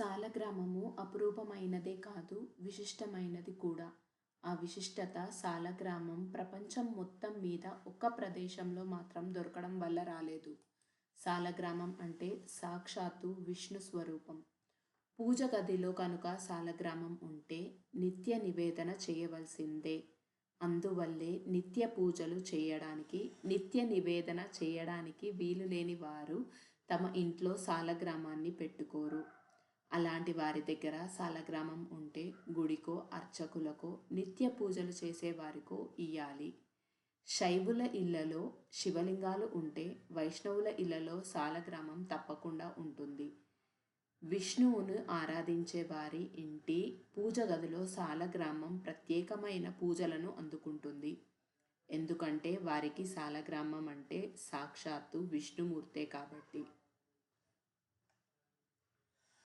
సాలగ్రామము అపురూపమైనదే కాదు విశిష్టమైనది కూడా. ఆ విశిష్టత సాలగ్రామం ప్రపంచం మొత్తం మీద ఒక్క ప్రదేశంలో మాత్రం దొరకడం వల్ల రాలేదు. సాలగ్రామం అంటే సాక్షాత్తు విష్ణు స్వరూపం. పూజ గదిలో కనుక సాలగ్రామం ఉంటే నిత్య నివేదన చేయవలసిందే. అందువల్లే నిత్య పూజలు చేయడానికి నిత్య నివేదన చేయడానికి వీలు లేని వారు తమ ఇంట్లో సాలగ్రామాన్ని పెట్టుకోరు. అలాంటి వారి దగ్గర సాలగ్రామం ఉంటే గుడికో అర్చకులకో నిత్య పూజలు చేసేవారికో ఇయ్యాలి. శైవుల ఇళ్ళలో శివలింగాలు ఉంటే వైష్ణవుల ఇళ్ళలో సాలగ్రామం తప్పకుండా ఉంటుంది. విష్ణువును ఆరాధించే వారి ఇంటి పూజ గదిలో సాలగ్రామం ప్రత్యేకమైన పూజలను అందుకుంటుంది. ఎందుకంటే వారికి సాలగ్రామం అంటే సాక్షాత్తు విష్ణుమూర్తే కాబట్టి.